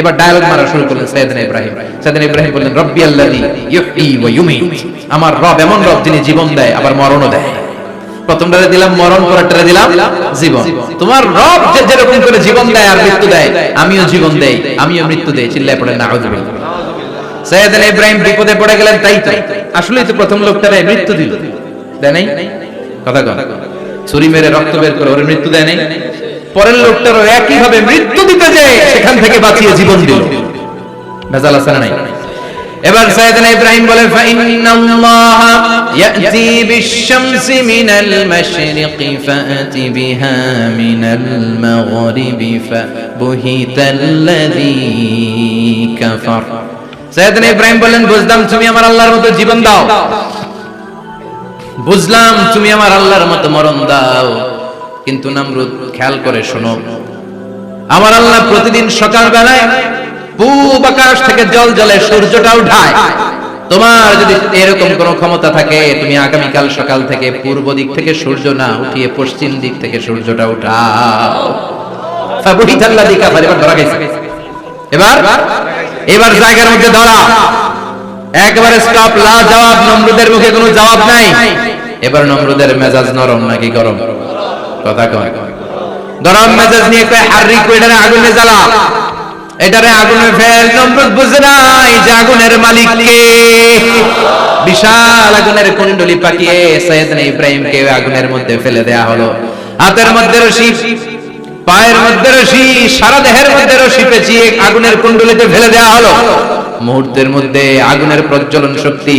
এবার ডায়ালগ মারা শুরু করলেন সাইয়েদনা ইব্রাহিম। সাইয়েদনা ইব্রাহিম বললেন, রব্বি আল্লাযী ইউহয়ী ওয়া ইউমীত। আমার রব এমন রব যিনি জীবন দেয়, আবার মরণও দেয়। প্রথমটারে দিলাম মরণ, পরেরটারে দিলাম জীবন। তোমার রব যে যেরকম করে জীবন দেয় আর মৃত্যু দেয়, আমিও জীবন দেই, আমিও মৃত্যু দেই, চিল্লায় পড়ে নাউযুবিল্লাহ সৈয়দনা ইব্রাহিম বিপদে পড়ে গেলেন, তাই তো। আসলেই তো প্রথম লোকটারে মৃত্যু দিল। দেয় নাই? কথা কন। ছুরি মেরে রক্ত বের করে ওর মৃত্যু দেয় নাই? পরের লোকটারও একই ভাবে মৃত্যু দিতে যে সেখান থেকে বাঁচিয়ে জীবন দিল। ভেজাল আছে না নাই? এবার সৈয়দনা ইব্রাহিম বলে ফাইন্নাল্লাহ ইয়াতি বিশ-শামসি মিনাল মাশরিকি ফাআতি বিহা মিনাল মাগরিবি ফাবুহিতাল্লাযী কাফার। সৈয়দনা ইব্রাহিম বললেন বুঝলাম তুমি আমার আল্লাহর মতো জীবন দাও। বুঝলাম তুমি আমার আল্লাহর মতো মরণ দাও। কিন্তু নামরুদ খেয়াল করে শোনো। আমার আল্লাহ প্রতিদিন সকাল বেলায় পূব আকাশ থেকে জল জলে সূর্যটা উঠায়। তোমার যদি এরকম কোন ক্ষমতা থাকে, তুমি আগামীকাল সকাল থেকে পূর্ব দিক থেকে সূর্য না উঠিয়ে পশ্চিম দিক থেকে সূর্যটা উঠাও। এবার এবার? জায়গার মধ্যে ধরা। একবারে স্টপ লা জবাব নমরুদের মুখে কোনো জবাব নাই। এবার নমরুদের মেজাজ নরম নাকি গরম? কথা কয়। গরম মেজাজ নিয়ে কয় কইটারে আগুনে জ্বালা। এটারে আগুনে ফেল বুঝে নাই যে আগুনের মালিক কে। বিশাল আগুনের কুণ্ডলি পাকিয়ে আগুনের মধ্যে ফেলে দেয়া হলো। হাতের মধ্যে রশি, পায়ের মধ্যে রশি, সারা দেহের মধ্যে রশি পেঁচিয়ে আগুনের কুণ্ডলিতে ফেলে দেয়া হলো। মুহূর্তের মধ্যে আগুনের প্রজ্বলন শক্তি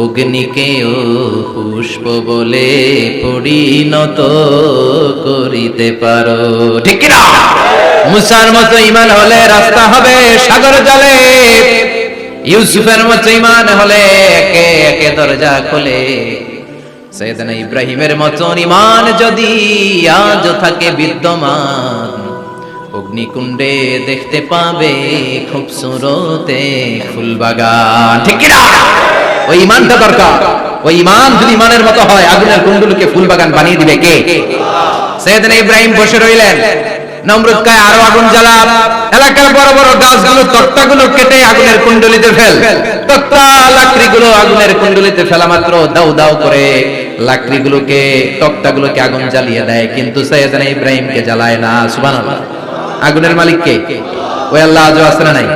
অগ্নিকেও পুষ্প বলে পরিণত করিতে পারো। ঠিক কিনা? মুসার মতো ইমান হলে রাস্তা হবে সাগর জলে। ইউসুফের মতো ইমান হলে একে একে দরজা খোলে। সৈয়দনা ইব্রাহিমের মতো ইমান যদি আজ থাকে বিদ্যমান, অগ্নিকুণ্ডে দেখতে পাবে খুব সুরতে ফুলবাগান। ঠিক কিনা? ওই ইমানটা দরকার। ওই ইমান যদি ইমানের মতো হয়, আগুনের কুণ্ডুলকে ফুলবাগান বানিয়ে দিবে কে? সৈয়দনা ইব্রাহিম বসে রইলেন। আরও আগুন জ্বালা এলাকার বড় বড় গাছগুলো, তক্তাগুলো কেটে আগুনের কুণ্ডলিতে ফেল। তক্তা, লাকড়িগুলো আগুনের কুণ্ডলিতে ফেলা মাত্র দাউ দাউ করে। লাকড়িগুলোকে, তক্তাগুলোকে আগুন জ্বালিয়ে দেয়, কিন্তু সৈয়দনা ইব্রাহিমকে জ্বালায় না। সুবহানাল্লাহ। আগুনের মালিক কে? ওই আল্লাহ আজও না নাই?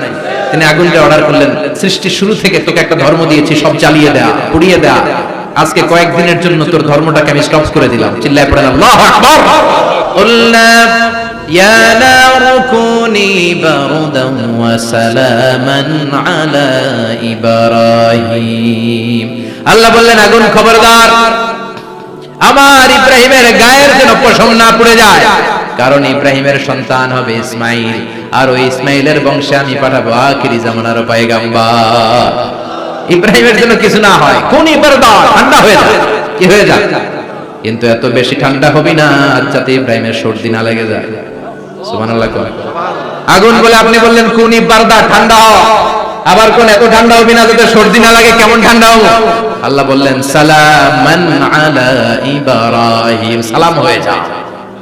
তিনি আগুনকে অর্ডার করলেন সৃষ্টির শুরু থেকে তোকে একটা ধর্ম দিয়েছি সব জ্বালিয়ে দেয়া পুড়িয়ে দেয়া আজকে কয়েকদিনের জন্য তোর ধর্মটাকে আমি স্টপ করে দিলাম চিল্লায় পড়েন আল্লাহু আকবার قلنا يا نار كوني بردا وسلاما على إبراهيم আল্লাহ বললেন আগুন খবরদার আমার ইব্রাহিমের গায়ের যেন পশম না পড়ে যায় কারণ ইব্রাহিমের সন্তান হবে ইসমাইল। আর ওই ইসমাইলের বংশে আমি পাঠাবো আখিরি জামানার পায়গাম্বার। ইব্রাহিমের জন্য কিছু না হয় কোন ঠান্ডা হয়ে যায় কি হয়ে যায় কিন্তু এত বেশি ঠান্ডা হবি না যাতে ইব্রাহিমের সর্দি না লেগে যায়। আগুন বলে আপনি বললেন কোন ঠান্ডা আবার কোন এত ঠান্ডা হবি না, যাতে সর্দি না লাগে, কেমন ঠান্ডা হব? আল্লাহ বললেন, সালামান সালাম হয়ে যা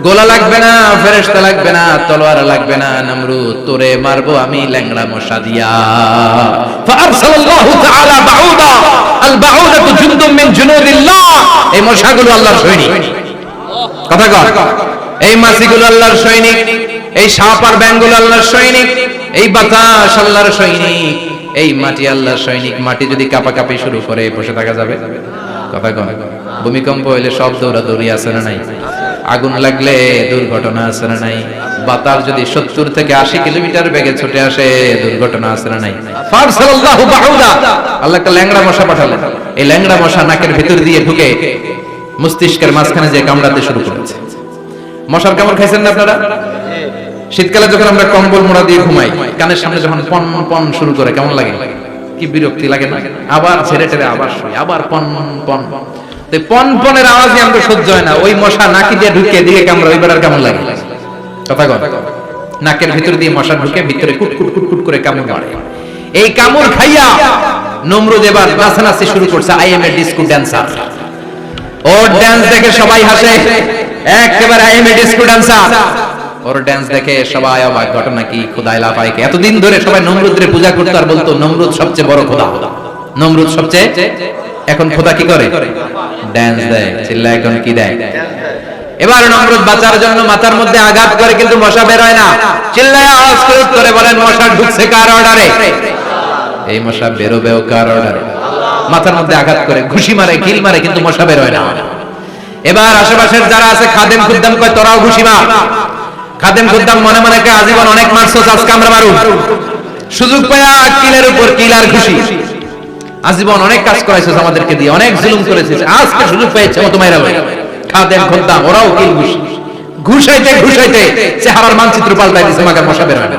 গোলা লাগবে না, ফেরেশতা লাগবে না, তলোয়ার লাগবে না নমরুদ তোরে মারবো আমি ল্যাংড়া মশা দিয়া। এই সৈনিক। কথা কর এই আল্লাহর সৈনিক। এই সাপ আর আল্লাহর সৈনিক। এই বাতাস আল্লাহর সৈনিক। এই মাটি আল্লাহর সৈনিক। মাটি যদি কাপাকাপি শুরু করে, বসে থাকা যাবে? কথা কন। ভূমিকম্প হইলে সব দৌড়াদৌড়ি আছে না নাই? আগুন লাগলে দুর্ঘটনা না নাই? বাতাস যদি সত্তর থেকে আশি কিলোমিটার বেগে ছুটে আসে, দুর্ঘটনা না নাই? আল্লাহ ল্যাংড়া মশা পাঠালেন এই ল্যাংড়া মশা নাকের ভিতর দিয়ে ঢুকে মস্তিষ্কের মাঝখানে যে কামড়াতে শুরু করেছে। মশার কামড় খাইছেন না আপনারা? শীতকালে যখন আমরা কম্বল মোড়া দিয়ে ঘুমাই, কানের সামনে যখন পন পন শুরু করে, কেমন লাগে? কি বিরক্তি লাগে না? আবার ছেড়ে টেরে আবার শুই, আবার পন পন। তো এই পন পনেরো আওয়াজই আমরা সহ্য হয় না। ওই মশা নাকি দিয়ে ঢুকে দিয়ে কামড়া কেমন লাগে? কথা কন। নাকের ভিতর দিয়ে মশা ঢুকে ভিতরে করে কামড় এই কামড় খাইয়া নমরুদ এবার নাচানাচি শুরু করছে I am a disco dancer or dance দেখে সবাই হাসে। একেবারে I am a disco dancer or dance দেখে সবাই অবাক। ঘটনা কি? খোদাই লাফাইকে এতদিন ধরে সবাই নমরুদের পূজা করতো আর বলতো, নমরুদ সবচেয়ে বড় খোদা। নমরুদ সবচেয়ে এখন খোদা কি করে? ড্যান্স দেয় চিল্লা এখন কি দেয়? এবার নমরুদ বাঁচার জন্য মাথার মধ্যে আঘাত করে কিন্তু মশা বের হয় না। চিল্লায় আওয়াজ করে উত্তরে বলেন মশা ঢুকছে কার অর্ডারে? এই মশা বেরোবেও কার অর্ডারে? মাথার মধ্যে আঘাত করে ঘুষি মারে কিল মারে কিন্তু মশা বের হয় না। এবার আশেপাশের যারা আছে খাদেম খুদ্দাম কয় তোরাও ঘুষি মার খাদেম খুদ্দাম মনে মনে কয় আজীবন অনেক মারছো আজকে আমরা মারু সুযোগ পায়া কিলের উপর কিল আর ঘুষি। আজীবন অনেক কাজ করাইছো আমাদেরকে দিয়ে, অনেক জুলুম করেছিস। আজকে সুযোগ পেয়েছে মতো মাইরা লই খাদেম, খুদ্দাম, ওরাও কিল ঘুষি। ঘুষাইতে ঘুষাইতে চেহারার মানচিত্র পাল্টাই দিছে, মাগার মশা বের হয়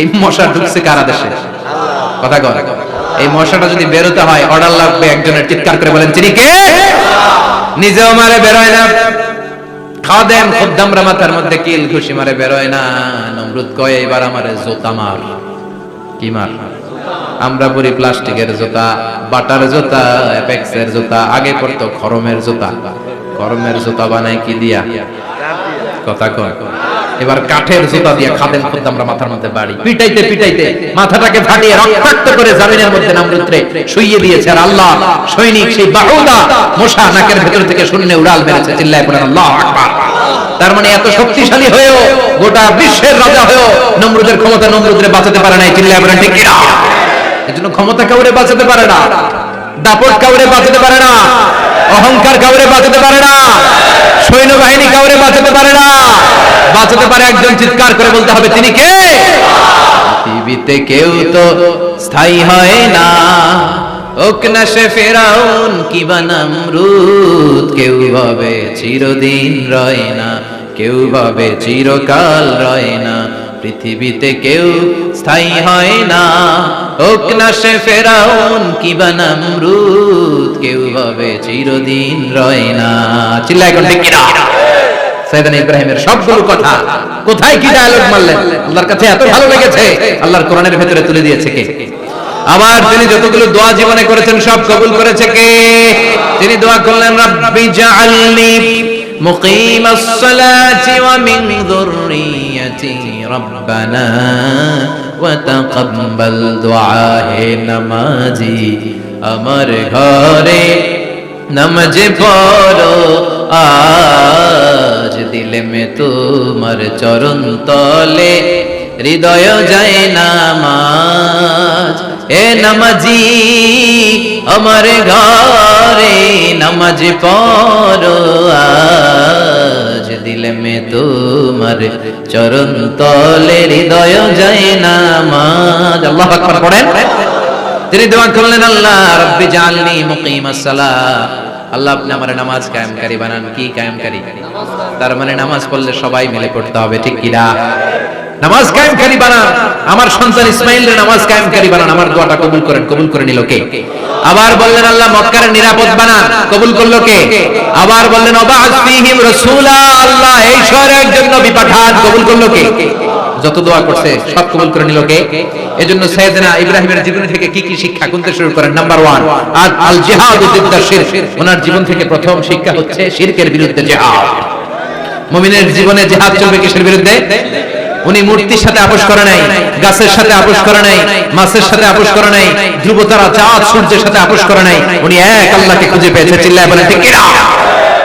এই মশা ঢুকছে কারা দেশে কথা কর এই মশাটা যদি বেরোতে হয় অর্ডার লাগবে একজনের চিৎকার করে বলেন, চিনি কে? নিজেও মারে বেরোয় না। খাদেম, খুদ্দামরা মাথার মধ্যে কিল ঘুষি মারে বেরোয় না। নমরুদ কয় এবার আমারে জোতা মার। কি মার? আমরা পরি প্লাস্টিকের জুতা, বাটার জুতা, অ্যাপেক্সের জুতা, আগে পড়তো খরমের জুতা। খরমের জুতা বানাই কি দিয়া? কথা কয়। এবার কাঠের জুতা দিয়ে খাদেম খুদ্দ আমরা মাথার মধ্যে বাড়ি। পিটাইতে পিটাইতে মাথাটাকে ফাটিয়ে রক্তাক্ত করে জামিনের মধ্যে নামরুদ্রে শুইয়ে দিয়েছে। আর আল্লাহ সৈনিক সেই বাহুদা মশা নাকের ভেতর থেকে শূন্য উড়াল মেরেছে। চিল্লায় পড়েন, আল্লাহ আকবার। তার মানে এত শক্তিশালী হয়েও গোটা বিশ্বের রাজা হয়েও নমরুদের ক্ষমতা নমরুদরে বাঁচাতে পারে নাই। চিল্লায় পড়েন, ঠিক কিনা? এজন্য ক্ষমতা কাউরে বাঁচাতে পারে না, দাপট কাউরে বাঁচাতে পারে না, অহংকার কাউরে বাঁচাতে পারে না, সৈন্যবাহিনী কাউরে বাঁচাতে পারে না, বাঁচাতে পারে একজন চিৎকার করে বলতে হবে, তিনি কে? পৃথিবীতে কেউ তো স্থায়ী হয় না। ওক না সে ফেরাউন কি বানামরুদ কেউ ভাবে চিরদিন রয় না, কেউ ভাবে চিরকাল রয় না। পৃথিবীতে কেউ স্থায়ী হয় না। ওক না সে ফেরাউন কি বানামরুদ কেউ ভাবে চিরদিন রয় না। চিল্লা এখন ঠিক কিনা সৈয়দান ইব্রাহিমের সবগুলো কথা কোথায় কি ডায়লগ মারলেন? আল্লাহর কাছে এত ভালো লেগেছে। আল্লাহর কোরআনের ভেতরে তুলে দিয়েছে কে? আবার তিনি যতগুলো দোয়া জীবনে করেছেন সব কবুল করেছে কে? তিনি দোয়া করলেন, রাব্বি জাআলনি মুকিম الصلاة ومن ذريتي ربنا وتقبل دعاء নামাজি আমার ঘরে নমজে পড়ো আজ দিলে মে তোমার চরণ তলে হৃদয় যায় নামাজ। এ নামাজি, আমার ঘরে নামাজ পড়ো আজ। দিলে মে তোমার চরণ তলে হৃদয় যায় নামাজ। আল্লাহ আকবার পড়েন। তিনি দোয়া করলেন, আল্লাহ রব্বি জালনি মুকিমাস সালাহ আল্লাহ আপনি আমার নামাজ কায়েমকারী বানান। কি কায়েমকারী? তার মানে নামাজ পড়লে সবাই মিলে পড়তে হবে, ঠিক কি না? নামাজ কায়েমকারী বানান আমার সন্তান ইসমাইলের নামাজ কায়েমকারী বানান। আমার দোয়াটা কবুল করেন, কবুল করে নিল কে? আবার বললেন, আল্লাহ, মক্কার নিরাপদ বানান। কবুল করল কে? আবার বললেন অবাজ ফীহিম রাসূলা, আল্লাহ, এই শহরে একজন নবী পাঠান। কবুল করল কে? যত দোয়া করছে, সব কবুল করে নিল কে? এজন্য সাইয়েদনা ইব্রাহিমের জীবনী থেকে কি কি শিক্ষা গুনতে শুরু করেন? নাম্বার ওয়ান আর আল জিহাদ দিদ্দা শিরক ওনার জীবন থেকে প্রথম শিক্ষা হচ্ছে শিরকের বিরুদ্ধে জিহাদ। মুমিনের জীবনে জিহাদ চলবে কিসের বিরুদ্ধে? উনি মূর্তির সাথে আপোষ করে নাই গাছের সাথে আপোষ করে নাই মাছের সাথে আপোষ করে নাই ধ্রুবতারা চাঁদ সূর্যের সাথে আপোষ করে নাই উনি এক আল্লাহকে খুঁজে পেয়েছে চিল্লায় বলে ঠিক কিনা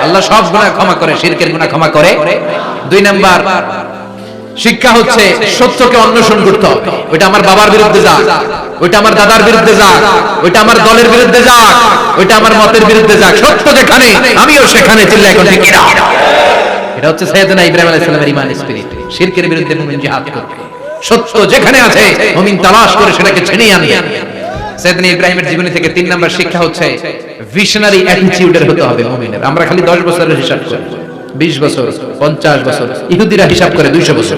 আল্লাহ সব গুনাহ ক্ষমা করে শিরকের গুনাহ ক্ষমা করে। দুই নাম্বার শিক্ষা হচ্ছে সত্যকে অন্বেষণ করতে হবে। ওইটা আমার বাবার বিরুদ্ধে যাক ওইটা আমার দাদার বিরুদ্ধে যাক ওইটা আমার দলের বিরুদ্ধে যাক ওইটা আমার মতের বিরুদ্ধে যাক। সত্য যেখানে আমিও সেখানে চিল্লা এখন ঠিক কিনা এটা হচ্ছে সাইয়েদনা ইব্রাহিম আলাইহিস সালামের ঈমান স্পিরিট শিরকের বিরুদ্ধে মুমিন জিহাদ করবে। সত্য যেখানে আছে, মুমিন তালাশ করে সেটাকে ছিনিয়ে আনবে। সেদিন ইব্রাহিমের জীবনী থেকে তিন নম্বর শিক্ষা হচ্ছে ভিশনারি অ্যাটিটিউডের হতে হবে মুমিনের। আমরা খালি 10 বছরের হিসাব করি। 20 বছর 50 বছর, ইহুদিরা হিসাব করে 200 বছর।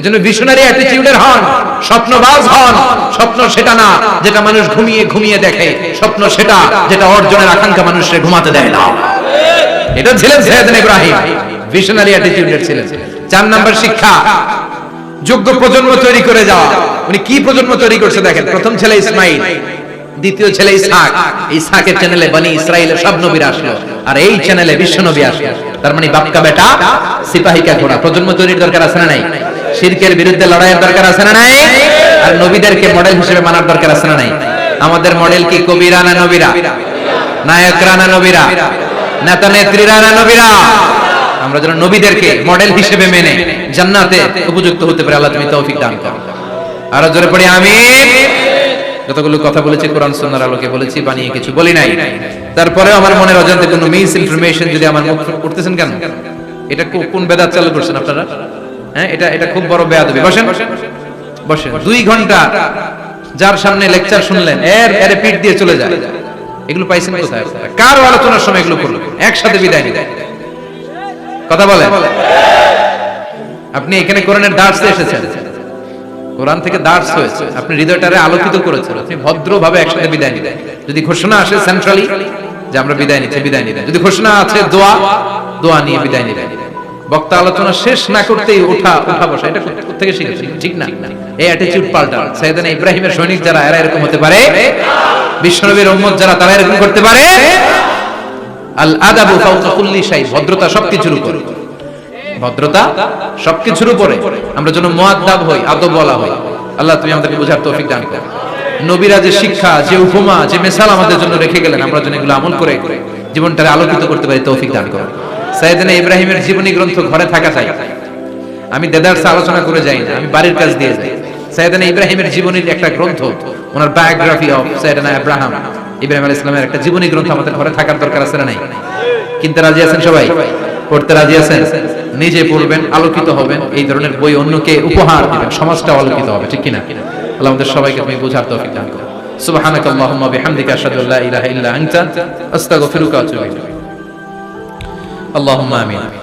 এজন্য ভিশনারি অ্যাটিটিউডের হন স্বপ্নবাজ হন, স্বপ্ন সেটা না যেটা মানুষ ঘুমিয়ে ঘুমিয়ে দেখে, স্বপ্ন সেটা যেটা অর্জনের আকাঙ্ক্ষা মানুষকে ঘুমাতে দেয় না। এটা ছিলেন সৈয়দনা ইব্রাহিম ভিশনারি অ্যাটিটিউডের ছিলেন। চার নাম্বার শিক্ষা, যোগ্য প্রজন্ম তৈরি করে যাওয়া। উনি কি প্রজন্ম তৈরি করছে দেখেন? প্রথম ছেলে ইসমাইল, দ্বিতীয় ছেলে ইসহাক। ইসহাকের চ্যানেলে বনি ইসরায়েলের সব নবীরা আসলো, আর এই চ্যানেলে বিশ্ব নবী আসলো। তার মানে বাপকা বেটা, সিপাহিকা ঘোড়া। প্রজন্ম তৈরির দরকার আছে না নাই? শিরকের বিরুদ্ধে লড়াইয়ের দরকার আছে না নাই? আর নবীদেরকে মডেল হিসেবে মানার দরকার আছে না নাই? আমাদের মডেল কি? কবিরা না নবীরা? নায়করা না নবীরা? নেতা নেত্রীরা না নবীরা? আমরা যেন নবীদেরকে মডেল হিসেবে মেনে জান্নাতে উপযুক্ত হতে পারে। আল্লাহ তুমি তৌফিক দান করো। আরও জোরে পড়ি আমিন। যতগুলো কথা বলেছি কোরআন সুন্নাহর আলোকে বলেছি বানিয়ে কিছু বলি নাই। তারপরেও আমার মনের অজান্তে কোনো মিস ইনফরমেশন যদি আমার মুখ করতেছেন কেন? এটা কোন বেদাত চালু করছেন আপনারা? হ্যাঁ এটা এটা খুব বড় বসেন। বসেন। দুই ঘণ্টা যার সামনে লেকচার শুনলেন, এর এর দিয়ে চলে যায়। এগুলো পাইছেন কোথায়? আলোচনার সময় এগুলো করল একসাথে বিদায় নিলেন। কথা বলেন। আপনি এখানে কোরআনের দার্সে এসেছেন। কোরআন থেকে দার্স হয়েছে। আপনি হৃদয়টারে আলোকিত করেছেন। আপনি ভদ্রভাবে একসাথে বিদায় নিলেন। যদি ঘোষণা আসে সেন্ট্রালি যে আমরা বিদায় নিচ্ছি, বিদায় নিলেন। যদি ঘোষণা আছে দোয়া দোয়া নিয়ে বিদায় নিলেন। বক্তা আলোচনা শেষ না করতেই ওঠা ওঠা বসা, এটা থেকে শিখেছি ঠিক না। এই অ্যাটিটিউড পাল্টা সাইয়েদনা ইব্রাহিমের সৈনিক যারা, এরা এরকম হতে পারে? বিশ্বনবীর উম্মত যারা, তারা এরকম করতে পারে? আল আদাবু ফাওকা কুল্লি শাই, ভদ্রতা সবকিছুর উপরে। ভদ্রতা সবকিছুর উপরে। আমরা যেন মুআদ্দাব হই, আদব বলা হই। আল্লাহ তুমি আমাদেরকে বোঝার তৌফিক দান করো। নবীরা যে শিক্ষা, যে উপমা, যে মেসাল আমাদের জন্য রেখে গেলেন, আমরা যেন এগুলো আমল করে জীবনটাকে আলোকিত করতে পারি, তৌফিক দান করো। সাইয়েদনা ইব্রাহিমের জীবনী গ্রন্থ ঘরে থাকা চাই আমি দেদারসে আলোচনা করে যাই না, আমি বাড়ির কাজ দিয়ে যাই। সাইয়েদনা ইব্রাহিমের জীবনীর একটা গ্রন্থ, ওনার বায়োগ্রাফি অফ সাইয়েদনা ইব্রাহিম ইব্রাহিম আলাইহিস সালামের একটা জীবনী গ্রন্থ আমাদের ঘরে থাকার দরকার আছে না নাই? কিনতে রাজি আছেন সবাই? পড়তে রাজি আছেন? নিজে পড়বেন, আলোকিত হবেন, এই ধরনের বই অন্যকে উপহার দিবেন, সমাজটা আলোকিত হবে, ঠিক কিনা? আল্লাহ আমাদের সবাইকে তুমি বোঝার তৌফিক দান করো সুবহানাক আল্লাহুম্মা বিহামদিকা আশহাদু আল্লা ইলাহা ইল্লা আনতা, আস্তাগফিরুকা ওয়া আতুবু ইলাইক। আল্লাহুম্মা আমিন।